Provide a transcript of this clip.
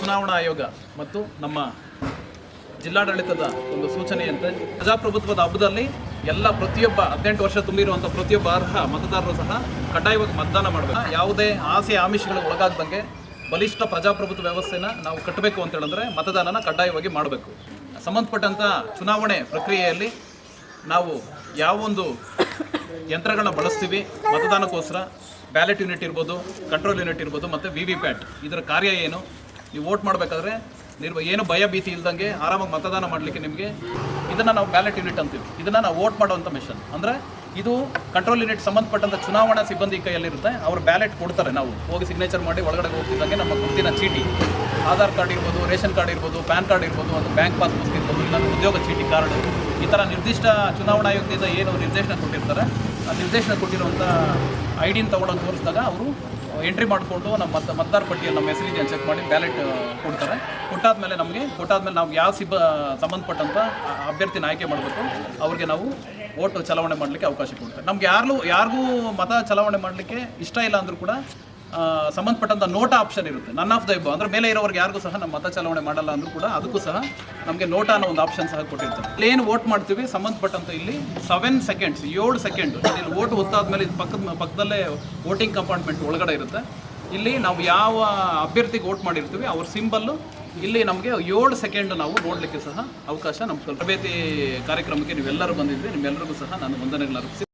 ಚುನಾವಣಾ ಆಯೋಗ ಮತ್ತು ನಮ್ಮ ಜಿಲ್ಲಾಡಳಿತದ ಒಂದು ಸೂಚನೆಯಂತೆ ಪ್ರಜಾಪ್ರಭುತ್ವದ ಹಬ್ಬದಲ್ಲಿ ಎಲ್ಲ ಪ್ರತಿಯೊಬ್ಬ ಹದಿನೆಂಟು ವರ್ಷ ತುಂಬಿರುವಂಥ ಪ್ರತಿಯೊಬ್ಬ ಅರ್ಹ ಮತದಾರರು ಸಹ ಕಡ್ಡಾಯವಾಗಿ ಮತದಾನ ಮಾಡಬೇಕು. ಯಾವುದೇ ಆಸೆ ಆಮಿಷಗಳಿಗೆ ಒಳಗಾಗದಂಗೆ ಬಲಿಷ್ಠ ಪ್ರಜಾಪ್ರಭುತ್ವ ವ್ಯವಸ್ಥೆನ ನಾವು ಕಟ್ಟಬೇಕು ಅಂತ ಹೇಳಿದ್ರೆ ಮತದಾನನ ಕಡ್ಡಾಯವಾಗಿ ಮಾಡಬೇಕು. ಸಂಬಂಧಪಟ್ಟಂಥ ಚುನಾವಣೆ ಪ್ರಕ್ರಿಯೆಯಲ್ಲಿ ನಾವು ಯಾವೊಂದು ಯಂತ್ರಗಳನ್ನ ಬಳಸ್ತೀವಿ, ಮತದಾನಕ್ಕೋಸ್ಕರ ಬ್ಯಾಲೆಟ್ ಯೂನಿಟ್ ಇರ್ಬೋದು, ಕಂಟ್ರೋಲ್ ಯೂನಿಟ್ ಇರ್ಬೋದು, ಮತ್ತು ವಿ ವಿ ಪ್ಯಾಟ್ ಇದರ ಕಾರ್ಯ ಏನು ನೀವು ವೋಟ್ ಮಾಡಬೇಕಾದ್ರೆ ನಿರ್ವ ಏನು ಭಯ ಭೀತಿ ಇಲ್ದಂಗೆ ಆರಾಮಾಗಿ ಮತದಾನ ಮಾಡಲಿಕ್ಕೆ ನಿಮಗೆ ಇದನ್ನು ನಾವು ಬ್ಯಾಲೆಟ್ ಯೂನಿಟ್ ಅಂತೀವಿ. ಇದನ್ನು ನಾವು ವೋಟ್ ಮಾಡುವಂಥ ಮಿಷನ್ ಅಂದರೆ ಇದು ಕಂಟ್ರೋಲ್ ಯೂನಿಟ್ ಸಂಬಂಧಪಟ್ಟಂಥ ಚುನಾವಣಾ ಸಿಬ್ಬಂದಿ ಕೈಯಲ್ಲಿರುತ್ತೆ. ಅವರು ಬ್ಯಾಲೆಟ್ ಕೊಡ್ತಾರೆ ನಾವು. ಹೋಗಿ ಸಿಗ್ನೇಚರ್ ಮಾಡಿ ಒಳಗಡೆ ಹೋಗ್ತಿದ್ದಂಗೆ ನಮ್ಮ ಗುರುತಿನ ಚೀಟಿ. ಆಧಾರ್ ಕಾರ್ಡ್ ಇರ್ಬೋದು, ರೇಷನ್ ಕಾರ್ಡ್ ಇರ್ಬೋದು, ಪ್ಯಾನ್ ಕಾರ್ಡ್ ಇರ್ಬೋದು, ಒಂದು ಬ್ಯಾಂಕ್ ಪಾಸ್ಬುಕ್ ಇರ್ಬೋದು ಇಲ್ಲ ಉದ್ಯೋಗ ಚೀಟಿ ಕಾರ್ಡ್ ಈ ಥರ ನಿರ್ದಿಷ್ಟ ಚುನಾವಣಾ ಆಯೋಗದಿಂದ ಏನು ನಿರ್ದೇಶನ ಕೊಟ್ಟಿರ್ತಾರೆ, ಆ ನಿರ್ದೇಶನ ಕೊಟ್ಟಿರುವಂಥ ಐ ಡಿನ ತೊಗೊಂಡೋಗಿ ತೋರಿಸಿದಾಗ ಅವರು ಎಂಟ್ರಿ ಮಾಡಿಕೊಂಡು ನಮ್ಮ ಮತ, ಮತದಾರ ಪಟ್ಟಿಯಲ್ಲಿ ನಮ್ಮ ಹೆಸರಿದೆ ಚೆಕ್ ಮಾಡಿ ಬ್ಯಾಲೆಟ್ ಕೊಡ್ತಾರೆ. ಕೊಟ್ಟಾದ್ಮೇಲೆ ನಮಗೆ, ಕೊಟ್ಟಾದ್ಮೇಲೆ ನಾವು ಯಾವ ಸಿಬ್ಬ ಸಂಬಂಧಪಟ್ಟಂಥ ಅಭ್ಯರ್ಥಿನ ಆಯ್ಕೆ ಮಾಡಬೇಕು, ಅವ್ರಿಗೆ ನಾವು ಓಟು ಚಲಾವಣೆ ಮಾಡಲಿಕ್ಕೆ ಅವಕಾಶ ಕೊಡ್ತಾರೆ ನಮ್ಗೆ ಯಾರು ಯಾರಿಗೂ ಮತ ಚಲಾವಣೆ ಮಾಡಲಿಕ್ಕೆ ಇಷ್ಟ ಇಲ್ಲ ಅಂದರೂ ಕೂಡ ಸಂಬಂಧಪಟ್ಟಂಥ ನೋಟಾ ಆಪ್ಷನ್ ಇರುತ್ತೆ. ನನ್ ಆಫ್ ದ ಇಬ್ಬ ಅಂದರೆ ಮೇಲೆ ಇರೋರಿಗೆ ಯಾರಿಗೂ ಸಹ ನಮ್ಮ ಮತ ಚಲಾವಣೆ ಮಾಡಲ್ಲ ಅಂದರೂ ಕೂಡ ಅದಕ್ಕೂ ಸಹ ನಮಗೆ ನೋಟಾ ಅನ್ನೋ ಒಂದು ಆಪ್ಷನ್ ಸಹ ಕೊಟ್ಟಿರ್ತಾರೆ. ಏನು ವೋಟ್ ಮಾಡ್ತೀವಿ. ಸಂಬಂಧಪಟ್ಟಂತ ಇಲ್ಲಿ ಸೆವೆನ್ ಸೆಕೆಂಡ್ಸ್ ಏಳು ಸೆಕೆಂಡ್ ಇಲ್ಲಿ ವೋಟ್ ಒತ್ತಾದ್ಮೇಲೆ ಇದು ಪಕ್ಕದ ಪಕ್ಕದಲ್ಲೇ ವೋಟಿಂಗ್ ಕಂಪಾರ್ಟ್ಮೆಂಟ್ ಒಳಗಡೆ ಇರುತ್ತೆ. ಇಲ್ಲಿ ನಾವು ಯಾವ ಅಭ್ಯರ್ಥಿಗೆ ವೋಟ್ ಮಾಡಿರ್ತೀವಿ, ಅವ್ರ ಸಿಂಬಲ್ಲು ಇಲ್ಲಿ ನಮಗೆ ಏಳು ಸೆಕೆಂಡ್ ನಾವು ನೋಡಲಿಕ್ಕೆ ಸಹ ಅವಕಾಶ ನಮ್ಮ ತರಬೇತಿ ಕಾರ್ಯಕ್ರಮಕ್ಕೆ ನೀವೆಲ್ಲರೂ ಬಂದಿದ್ವಿ ನಿಮ್ಮೆಲ್ಲರಿಗೂ ಸಹ ನಾನು ವಂದನೆಗಳು ಅರ್ಪಿಸಿ